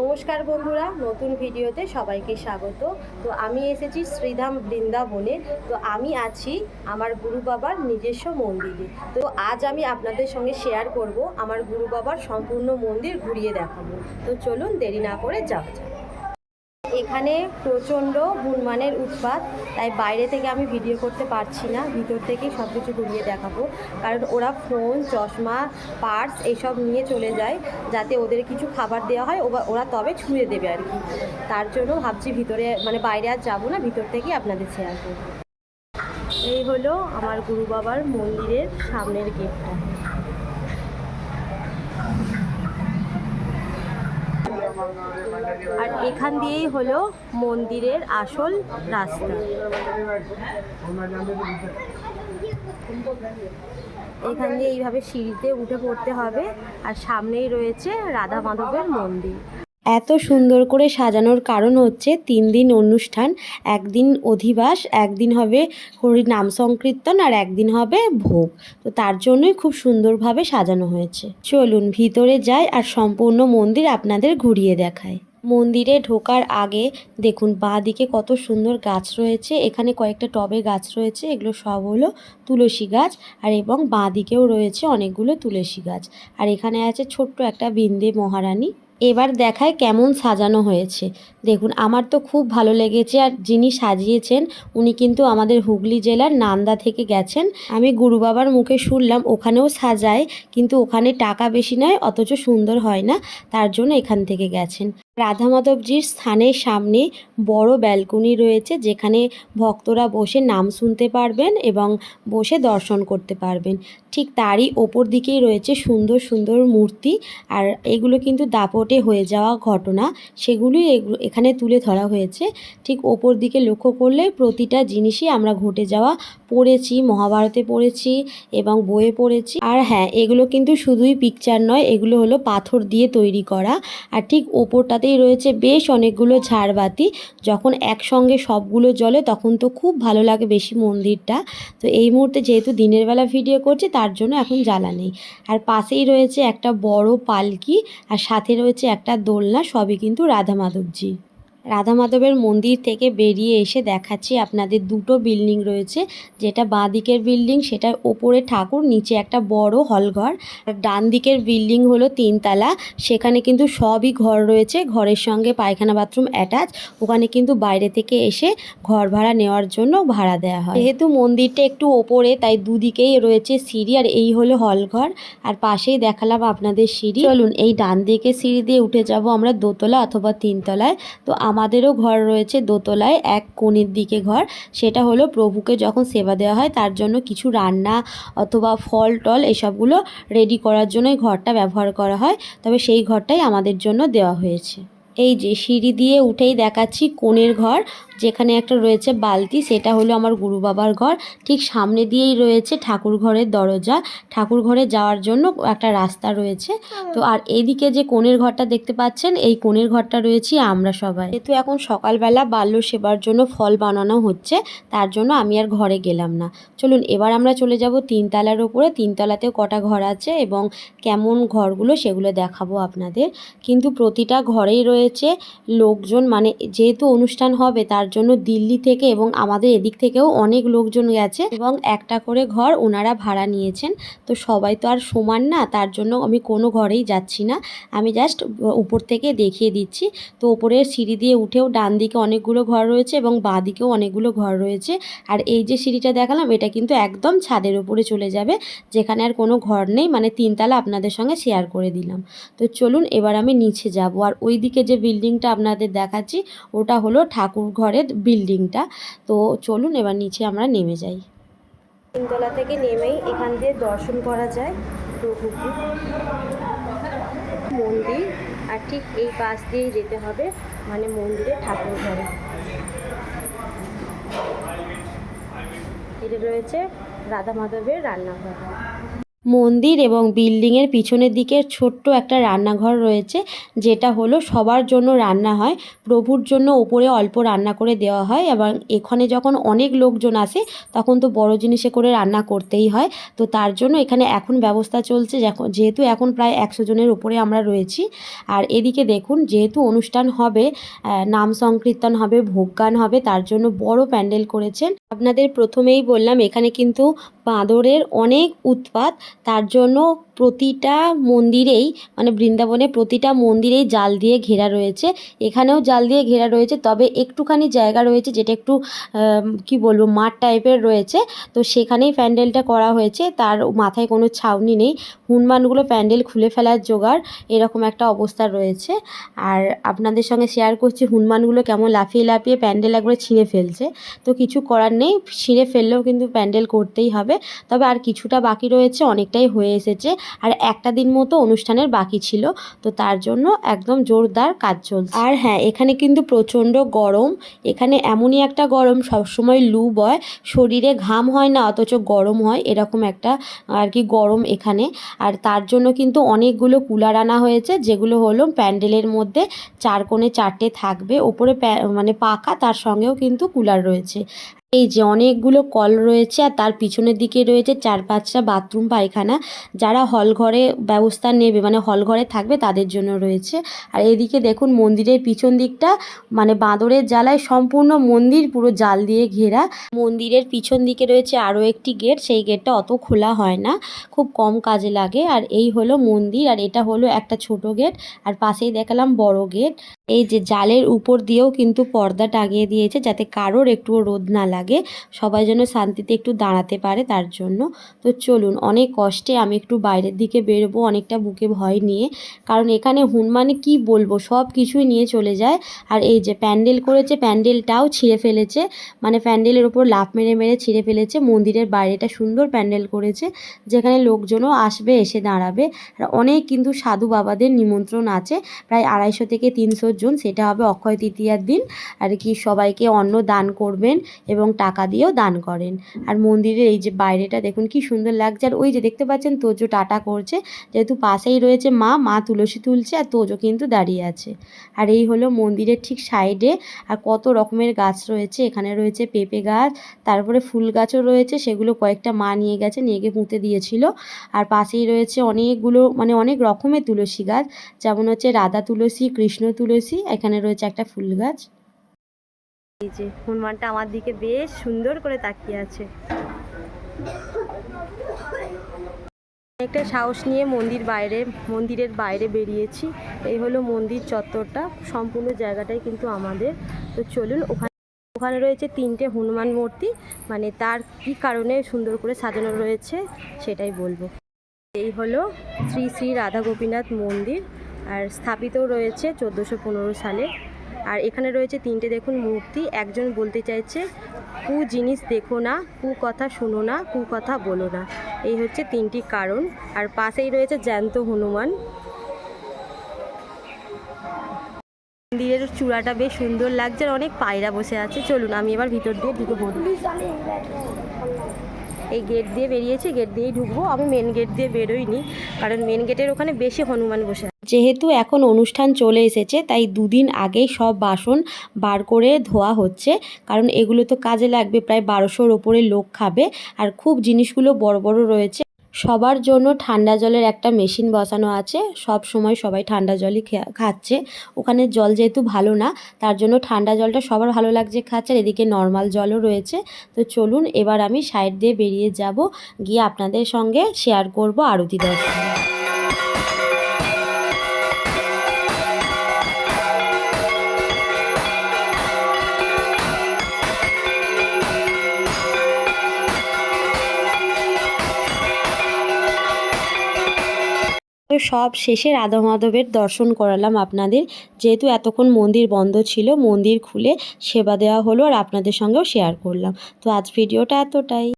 নমস্কার বন্ধুরা, নতুন ভিডিওতে সবাইকে স্বাগত। তো আমি এসেছি শ্রীধাম বৃন্দাবনে। তো আমি আছি আমার গুরু বাবার নিজস্ব মন্দিরে। তো আজ আমি আপনাদের সঙ্গে শেয়ার করব আমার গুরু বাবার সম্পূর্ণ মন্দির ঘুরিয়ে দেখাবো। তো চলুন দেরি না করে যাওয়া যাক। এখানে প্রচণ্ড গুণমানের উৎপাত, তাই বাইরে থেকে আমি ভিডিও করতে পারছি না। ভিতর থেকেই সব কিছু ঘুরিয়ে দেখাবো। কারণ ওরা ফোন, চশমা, পার্স এইসব নিয়ে চলে যায়, যাতে ওদের কিছু খাবার দেওয়া হয় ওরা তবে ছুঁয়ে দেবে আর কি। তার জন্য ভাবছি ভিতরে মানে বাইরে আর যাব না, ভিতর থেকেই আপনাদের শেয়ার করব। এই হলো আমার গুরু বাবার মন্দিরের সামনের গেটটা। আর এখান দিয়েই হলো মন্দিরের আসল রাস্তা। এখান দিয়ে এইভাবে সিঁড়িতে উঠে পড়তে হবে। আর সামনেই রয়েছে রাধা মাধবের মন্দির। এত সুন্দর করে সাজানোর কারণ হচ্ছে তিন দিন অনুষ্ঠান, একদিন অধিবাস, একদিন হবে হরি নাম সংকীর্তন আর একদিন হবে ভোগ। তো তার জন্যই খুব সুন্দরভাবে সাজানো হয়েছে। চলুন ভিতরে যাই আর সম্পূর্ণ মন্দির আপনাদের ঘুরিয়ে দেখায় মন্দিরে ঢোকার আগে দেখুন বাঁ দিকে কত সুন্দর গাছ রয়েছে। এখানে কয়েকটা টবে গাছ রয়েছে, এগুলো সব হলো তুলসী গাছ আর এবং বাঁ দিকেও রয়েছে অনেকগুলো তুলসী গাছ। আর এখানে আছে ছোট্ট একটা বিন্দে মহারানী। এবার দেখায় কেমন সাজানো হয়েছে। দেখুন, আমার তো খুব ভালো লেগেছে আর যিনি সাজিয়েছেন, উনি কিন্তু আমাদের হুগলি জেলার নান্দা থেকে গেছেন। আমি গুরু বাবার মুখে শুনলাম, ওখানেও সাজায়, কিন্তু ওখানে টাকা বেশি নয়, অথচ সুন্দর হয় না, তার জন্য এখান থেকে গেছেন। রাধা মাধবজির স্থানের সামনে বড় ব্যালকনি রয়েছে, যেখানে ভক্তরা বসে নাম শুনতে পারবেন এবং বসে দর্শন করতে পারবেন। ঠিক তারই ওপর দিকেই রয়েছে সুন্দর সুন্দর মূর্তি আর এগুলো কিন্তু দাপটে হয়ে যাওয়া ঘটনা। সেগুলোই এখানে তুলে ধরা হয়েছে। ঠিক ওপর দিকে লক্ষ্য করলে প্রতিটা জিনিসই আমরা ঘটে যাওয়া পড়েছি, মহাভারতে পড়েছি এবং বইয়ে পড়েছি। আর হ্যাঁ এগুলো কিন্তু শুধুই পিকচার নয়, এগুলো হলো পাথর দিয়ে তৈরি করা। আর ঠিক ওপরটাতেই রয়েছে বেশ অনেকগুলো ঝাড়বাতি। যখন একসঙ্গে সবগুলো জলে তখন তো খুব ভালো লাগে বেশি মন্দিরটা। তো এই মুহূর্তে যেহেতু দিনের বেলা ভিডিও করছি, তার জন্য এখন জ্বালা নেই। আর পাশেই রয়েছে একটা বড় পালকি, আর সাথে রয়েছে একটা দোলনা, সবই কিন্তু রাধা মাধবজি। রাধা মাধবের মন্দির থেকে বেরিয়ে এসে দেখাচ্ছি আপনাদের দুটো বিল্ডিং রয়েছে। যেটা বাঁ দিকের বিল্ডিং, সেটার ওপরে ঠাকুর, নিচে একটা বড় হলঘর। আর ডান দিকের বিল্ডিং হলো তিনতলা। সেখানে কিন্তু সবই ঘর রয়েছে। ঘরের সঙ্গে পায়খানা বাথরুম অ্যাটাচ। ওখানে কিন্তু বাইরে থেকে এসে ঘর ভাড়া নেওয়ার জন্য ভাড়া দেওয়া হয়। যেহেতু মন্দিরটা একটু ওপরে, তাই দুদিকেই রয়েছে সিঁড়ি, আর এই হলো হলঘর। আর পাশেই দেখালাম আপনাদের সিঁড়ি। চলুন, এই ডান দিকে সিঁড়ি দিয়ে উঠে যাব আমরা দোতলা অথবা তিনতলায়। তো আমাদেরও ঘর রয়েছে দোতলায়, এক কোণের দিকে ঘর। সেটা হলো প্রভুকে যখন সেবা দেওয়া হয়, তার জন্য কিছু রান্না অথবা ফল, টল এসবগুলো রেডি করার জন্যই ঘরটা ব্যবহার করা হয়। তবে সেই ঘরটাই আমাদের জন্য দেওয়া হয়েছে। এই যে সিঁড়ি দিয়ে উঠেই দেখাচ্ছি কোণের ঘর, যেখানে একটা রয়েছে বালতি, সেটা হলো আমার গুরু বাবার ঘর। ঠিক সামনে দিয়েই রয়েছে ঠাকুর ঘরের দরজা। ঠাকুর ঘরে যাওয়ার জন্য একটা রাস্তা রয়েছে। তো আর এদিকে যে কোণের ঘরটা দেখতে পাচ্ছেন, এই কোণের ঘরটা রয়েছি আমরা সবাই। যেহেতু এখন সকালবেলা বাল্য সেবার জন্য ফল বানানো হচ্ছে, তার জন্য আমি আর ঘরে গেলাম না। চলুন, এবার আমরা চলে যাব তিনতলার ওপরে। তিনতলাতেও কটা ঘর আছে এবং কেমন ঘরগুলো সেগুলো দেখাবো আপনাদের। কিন্তু প্রতিটা ঘরেই রয়েছে লোকজন মানে যেহেতু অনুষ্ঠান হবে, তার জন্য দিল্লি থেকে এবং আমাদের এদিক থেকেও অনেক লোকজন গেছে এবং একটা করে ঘর ওনারা ভাড়া নিয়েছেন। তো সবাই তো আর সমান না, তার জন্য আমি কোনো ঘরেই যাচ্ছি না। আমি জাস্ট উপর থেকে দেখিয়ে দিচ্ছি। তো উপরের সিঁড়ি দিয়ে উঠেও ডান দিকে অনেকগুলো ঘর রয়েছে এবং বাঁ দিকেও অনেকগুলো ঘর রয়েছে। আর এই যে সিঁড়িটা দেখালাম, এটা কিন্তু একদম ছাদের উপরে চলে যাবে। যেখানে আর কোনো ঘর নেই মানে তিনতলা আপনাদের সঙ্গে শেয়ার করে দিলাম। তো চলুন, এবার আমি নিচে যাব। আর ওই দিকে বিল্ডিংটা আপনাদের দেখাচ্ছি, ওটা হলো ঠাকুর ঘরের বিল্ডিংটা তো চলুন এবার নিচে আমরা নেমে যাই। তিনতলা থেকে নেমেই এখান দিয়ে দর্শন করা যায় মন্দির, আর ঠিক এই পাশ দিয়েই যেতে হবে মানে মন্দিরে ঠাকুর ঘরে। এটা রয়েছে রাধা মাধবের রান্নাঘর। মন্দির এবং বিল্ডিংয়ের পিছনের দিকে ছোট্ট একটা রান্নাঘর রয়েছে, যেটা হলো সবার জন্য রান্না হয়, প্রভুর জন্য ওপরে অল্প রান্না করে দেওয়া হয় এবং এখানে যখন অনেক লোকজন আসে, তখন তো বড় জিনিসে করে রান্না করতেই হয়। তো তার জন্য এখানে এখন ব্যবস্থা চলছে যেহেতু এখন প্রায় একশো জনের উপরে আমরা রয়েছি। আর এদিকে দেখুন, যেহেতু অনুষ্ঠান হবে নাম সংকীর্তন হবে ভোগগান হবে, তার জন্য বড় প্যান্ডেল করেছেন। আপনাদের প্রথমেই বললাম, এখানে কিন্তু বাঁদরের অনেক উৎপাত তার জন্য প্রতিটা মন্দিরেই মানে বৃন্দাবনে প্রতিটা মন্দিরেই জাল দিয়ে ঘেরা রয়েছে। এখানেও জাল দিয়ে ঘেরা রয়েছে, তবে একটুখানি জায়গা রয়েছে যেটা একটু কি বলব, মাঠ টাইপের রয়েছে। তো সেখানেই প্যান্ডেলটা করা হয়েছে, তার মাথায় কোনো ছাউনি নেই। হনুমানগুলো প্যান্ডেল খুলে ফেলার জোগাড়, এরকম একটা অবস্থা রয়েছে। আর আপনাদের সঙ্গে শেয়ার করছি, হনুমানগুলো কেমন লাফিয়ে লাফিয়ে প্যান্ডেল একবারে ছিঁড়ে ফেলছে। তো কিছু করার নেই, ছিঁড়ে ফেললেও কিন্তু প্যান্ডেল করতেই হবে। তবে আর কিছুটা বাকি রয়েছে অনেকটাই হয়ে এসেছে আর একটা দিন মতো অনুষ্ঠানের বাকি ছিল। তো তার জন্য একদম জোরদার কাজ চলছে। আর হ্যাঁ এখানে কিন্তু প্রচণ্ড গরম। এখানে এমনই একটা গরম, সবসময় লু বয়। শরীরে ঘাম হয় না, অথচ গরম হয়, এরকম একটা আর কি গরম এখানে। আর তার জন্য কিন্তু অনেকগুলো কুলার আনা হয়েছে, যেগুলো হলো প্যান্ডেলের মধ্যে চার কোণে চারটে থাকবে। ওপরে মানে পাকা, তার সঙ্গেও কিন্তু কুলার রয়েছে। এই যে অনেকগুলো কল রয়েছে আর তার পিছনের দিকে রয়েছে চার পাঁচটা বাথরুম, পায়খানা। যারা হল ঘরে ব্যবস্থা নেবে মানে হল ঘরে থাকবে তাদের জন্য রয়েছে। আর এদিকে দেখুন মন্দিরের পিছন দিকটা মানে বাঁদরের জ্বালায় সম্পূর্ণ মন্দির পুরো জাল দিয়ে ঘেরা। মন্দিরের পিছন দিকে রয়েছে আরও একটি গেট, সেই গেটটা অত খোলা হয় না, খুব কম কাজে লাগে। আর এই হলো মন্দির, আর এটা হলো একটা ছোট গেট, আর পাশেই দেখালাম বড় গেট। এই যে জালের উপর দিয়েও কিন্তু পর্দা টাঙিয়ে দিয়েছে যাতে কারোর একটুও রোদ না লাগে। সবাই যেন শান্তিতে একটু দাঁড়াতে পারে তার জন্য। তো চলুন, অনেক কষ্টে আমি একটু বাইরের দিকে বেরোবো, অনেকটা বুকে ভয় নিয়ে। কারণ এখানে হুনমানে কি বলব? সব কিছুই নিয়ে চলে যায়। আর এই যে প্যান্ডেল করেছে, প্যান্ডেলটাও ছিঁড়ে ফেলেছে। মানে প্যান্ডেলের ওপর লাফ মেরে মেরে ছিঁড়ে ফেলেছে। মন্দিরের বাইরেটা সুন্দর প্যান্ডেল করেছে, যেখানে লোকজনও আসবে, এসে দাঁড়াবে। আর অনেক কিন্তু সাধু বাবাদের নিমন্ত্রণ আছে। প্রায় আড়াইশো থেকে তিনশো জন, সেটা হবে অক্ষয় তৃতীয়ার দিন। আর কি সবাইকে অন্ন দান করবেন এবং টাকা দিয়েও দান করেন। আর মন্দিরের এই যে বাইরেটা, দেখুন কি সুন্দর লাগছে। আর ওই যে দেখতে পাচ্ছেন তোজো টাটা করছে। যেহেতু পাশেই রয়েছে মা মা তুলসী তুলছে আর তোজো কিন্তু দাঁড়িয়ে আছে। আর এই হলো মন্দিরের ঠিক সাইডে। আর কত রকমের গাছ রয়েছে। এখানে রয়েছে পেঁপে গাছ, তারপরে ফুল গাছও রয়েছে। সেগুলো কয়েকটা মা নিয়ে গেছে, নিয়ে গিয়ে পুঁতে দিয়েছিল। আর পাশেই রয়েছে অনেকগুলো মানে অনেক রকমের তুলসী গাছ। যেমন হচ্ছে রাধা তুলসী, কৃষ্ণ তুলসী এখানে রয়েছে একটা ফুল গাছ। এই যে, হনুমানটা আমার দিকে বেশ সুন্দর করে তাকিয়ে আছে। একটা সাহস নিয়ে মন্দির বাইরে, মন্দিরের বাইরে বেরিয়েছি। এই হলো মন্দির চত্বরটা, সম্পূর্ণ জায়গাটাই কিন্তু আমাদের। তো চলুন, ওখানে ওখানে রয়েছে তিনটে হনুমান মূর্তি। মানে তার কী কারণে সুন্দর করে সাজানো রয়েছে, সেটাই বলব। এই হলো শ্রী শ্রী রাধা গোপীনাথ মন্দির। আর স্থাপিত রয়েছে চোদ্দোশো পনেরো সালে। আর এখানে রয়েছে তিনটে দেখুন মূর্তি। একজন বলতে চাইছে, কু জিনিস দেখো না, কু কথা শোনো না, কু কথা বলো না। এই হচ্ছে তিনটি কারণ। আর পাশেই রয়েছে জ্যান্ত হনুমান। মন্দিরের চূড়াটা বেশ সুন্দর লাগছে আর অনেক পায়রা বসে আছে। চলুন, আমি এবার ভিতর দিয়ে ঢুকে পড়ি এই গেট দিয়ে বেরিয়েছি গেট দিয়েই ঢুকবো। আমি মেন গেট দিয়ে বেরোইনি, কারণ মেন গেটের ওখানে বেশি হনুমান বসে যেহেতু এখন অনুষ্ঠান চলে এসেছে, তাই দুদিন আগেই সব বাসন বার করে ধোয়া হচ্ছে। কারণ এগুলো তো কাজে লাগবে, প্রায় বারোশোর ওপরে লোক খাবে। আর খুব জিনিসগুলো বড় বড় রয়েছে সবার জন্য ঠান্ডা জলের একটা মেশিন বসানো আছে। সব সময় সবাই ঠান্ডা জলই খাচ্ছে। ওখানে জল যেহেতু ভালো না, তার জন্য ঠান্ডা জলটা সবার ভালো লাগছে খাচ্ছে আর এদিকে নর্মাল জলও রয়েছে। তো চলুন এবার আমি সাইড দিয়ে বেরিয়ে যাব। গিয়ে আপনাদের সঙ্গে শেয়ার করব আরতি দর্শন। তো সব শেষে রাধা মাধবের দর্শন করালাম আপনাদের। যেহেতু এতক্ষণ মন্দির বন্ধ ছিল, মন্দির খুলে সেবা দেওয়া হলো আর আপনাদের সঙ্গেও শেয়ার করলাম। তো আজ ভিডিওটা এতটাই।